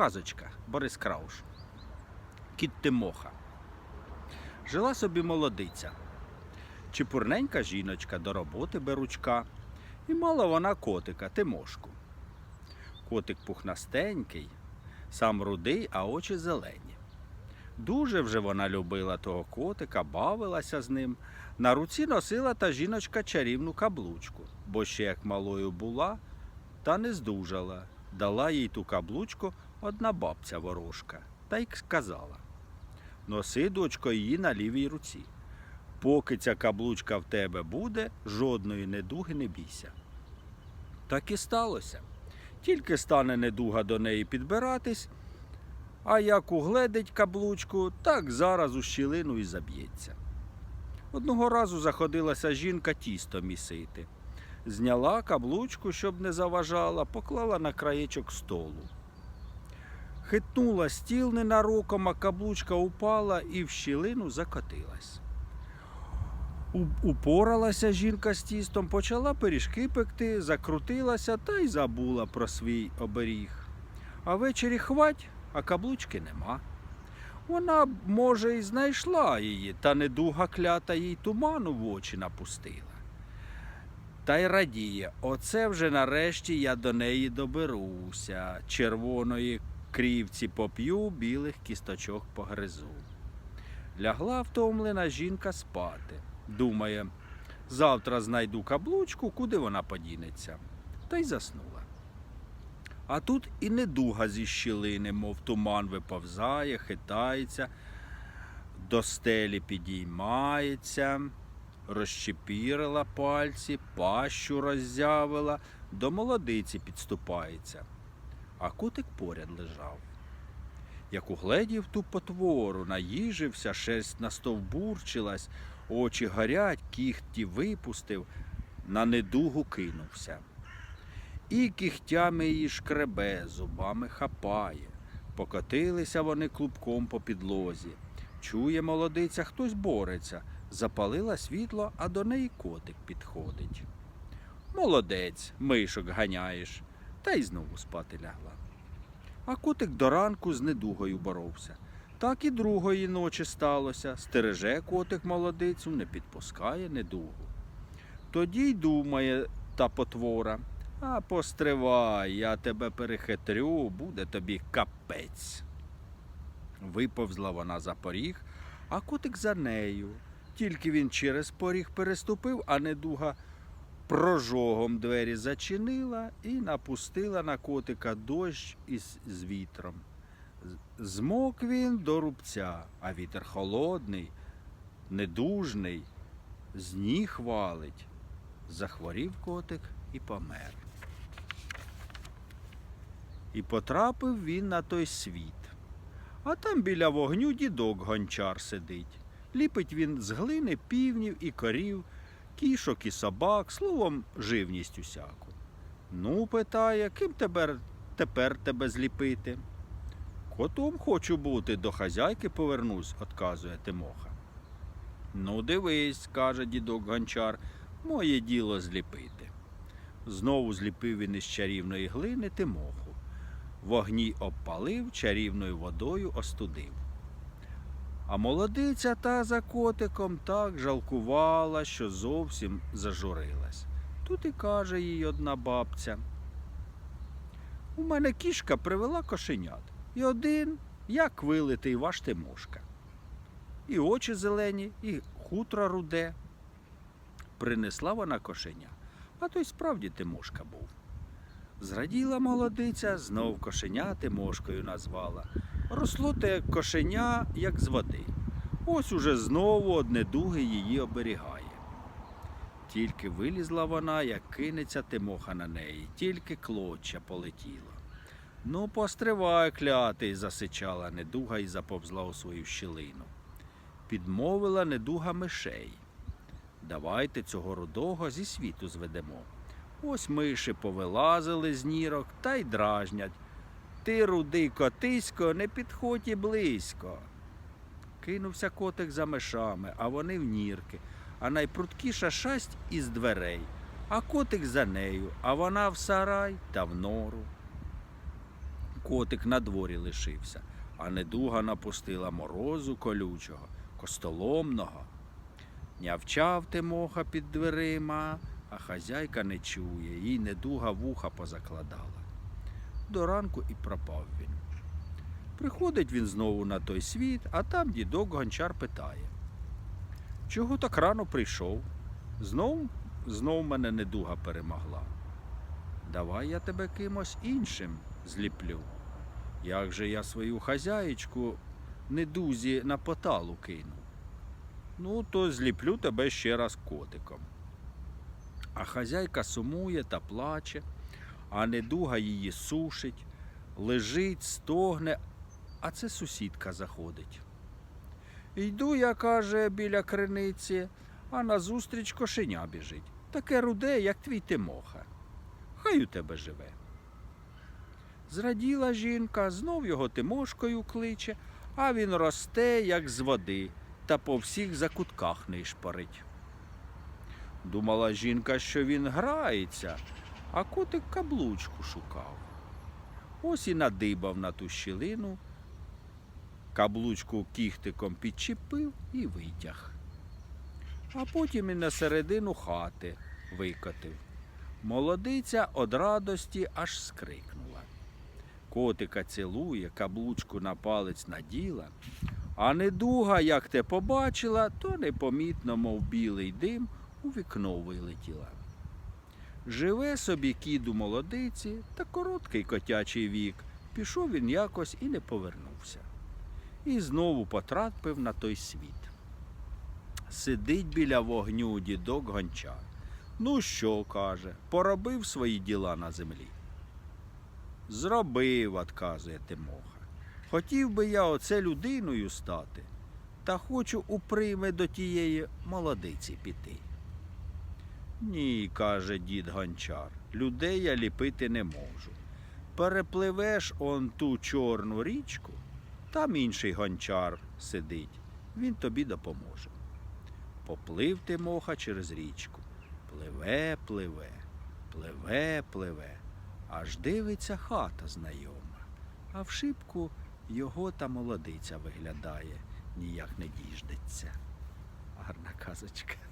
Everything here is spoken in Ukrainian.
Казочка Борис Крауш. Кіт Тимоха. Жила собі молодиця. Чепурненька жіночка до роботи беручка. І мала вона котика Тимошку. Котик пухнастенький, сам рудий, а очі зелені. Дуже вже вона любила того котика, бавилася з ним. На руці носила та жіночка чарівну каблучку, бо ще як малою була, та не здужала. Дала їй ту каблучку одна бабця ворожка, та й сказала: Носи, дочко, її на лівій руці. Поки ця каблучка в тебе буде, жодної недуги не бійся. Так і сталося. Тільки стане недуга до неї підбиратись, а як угледить каблучку, так зараз у щілину і заб'ється. Одного разу заходилася жінка тісто місити. Зняла каблучку, щоб не заважала, поклала на краєчок столу. Хитнула стіл ненароком, а каблучка упала і в щілину закотилась. Упоралася жінка з тістом, почала пиріжки пекти, закрутилася та й забула про свій оберіг. А ввечері хвать, а каблучки нема. Вона, може, і знайшла її, та недуга клята їй туману в очі напустила. Та й радіє, оце вже нарешті я до неї доберуся. Червоної крівці поп'ю, білих кісточок погризу. Лягла втомлена жінка спати. Думає, завтра знайду каблучку, куди вона подінеться. Та й заснула. А тут і недуга зі щілини, мов туман виповзає, хитається, до стелі підіймається, розчепірила пальці, пащу роззявила, до молодиці підступається. А котик поряд лежав. Як угледів ту потвору, наїжився, шерсть настовбурчилась, очі горять, кіхті випустив, на недугу кинувся. І кігтями її шкребе, зубами хапає. Покотилися вони клубком по підлозі. Чує молодиця, хтось бореться. Запалила світло, а до неї котик підходить. Молодець, мишок ганяєш, та й знову спати лягла. А котик до ранку з недугою боровся. Так і другої ночі сталося. Стереже котик молодицю, не підпускає недугу. Тоді й думає та потвора. А постривай, я тебе перехитрю, буде тобі капець. Виповзла вона за поріг, а котик за нею. Тільки він через поріг переступив, а недуга прожогом двері зачинила і напустила на котика дощ із з вітром. Змок він до рубця, а вітер холодний, недужний, з ніг валить. Захворів котик і помер. І потрапив він на той світ. А там біля вогню дідок гончар сидить. Ліпить він з глини півнів і корів, кішок і собак, словом, живність усяку. Ну, питає, ким тепер, тепер тебе зліпити? Котом хочу бути, до хазяйки повернусь, отказує Тимоха. Ну, дивись, каже дідок гончар, моє діло зліпити. Знову зліпив він із чарівної глини Тимоху. Вогні обпалив, чарівною водою остудив. А молодиця та за котиком так жалкувала, що зовсім зажурилась. Тут і каже їй одна бабця. У мене кішка привела кошенят. І один, як вилитий ваш Тимошка. І очі зелені, і хутро руде. Принесла вона кошеня, а той справді Тимошка був. Зраділа молодиця, знов кошеня Тимошкою назвала. Росло те кошеня, як з води. Ось уже знову одне дуги її оберігає. Тільки вилізла вона, як кинеться Тимоха на неї, тільки клоча полетіло. Ну, постривай, клятий, засичала недуга і заповзла у свою щілину. Підмовила недуга мишей. Давайте цього рудого зі світу зведемо. Ось миші повилазили з нірок та й дражнять. Ти, рудий котисько, не підходь і близько. Кинувся котик за мишами, а вони в нірки, а найпруткіша шасть із дверей, а котик за нею, а вона в сарай та в нору. Котик на дворі лишився, а недуга напустила морозу колючого, костоломного. Нявчав Тимоха під дверима, а хазяйка не чує, їй недуга вуха позакладала. До ранку і пропав він. Приходить він знову на той світ, а там дідок гончар питає. Чого так рано прийшов? Знов, знов мене недуга перемогла. Давай я тебе кимось іншим зліплю. Як же я свою хазяєчку недузі на поталу кину? Ну, то зліплю тебе ще раз котиком. А хазяйка сумує та плаче, а недуга її сушить, лежить, стогне, а це сусідка заходить. Йду я, каже, біля криниці, а назустріч кошеня біжить. Таке руде, як твій Тимоха. Хай у тебе живе. Зраділа жінка, знов його Тимошкою кличе, а він росте, як з води, та по всіх закутках не шпарить. Думала жінка, що він грається, а котик каблучку шукав. Ось і надибав на ту щілину, каблучку кіхтиком підчепив і витяг. А потім і на середину хати викотив. Молодиця од радості аж скрикнула. Котика цілує, каблучку на палець наділа, а недуга, як те побачила, то непомітно, мов білий дим, у вікно вилетіла. Живе собі кіт у молодиці, та короткий котячий вік. Пішов він якось і не повернувся. І знову потрапив на той світ. Сидить біля вогню дідок гончар. Ну що, каже, поробив свої діла на землі. Зробив, отказує Тимоха. Хотів би я оце людиною стати, та хочу у прийми до тієї молодиці піти. Ні, каже дід гончар, людей я ліпити не можу. Перепливеш он ту чорну річку, там інший гончар сидить, він тобі допоможе. Поплив Тимоха через річку. Пливе, пливе, пливе, пливе, аж дивиться хата знайома, а в шибку його та молодиця виглядає, ніяк не діждеться. Гарна казочка.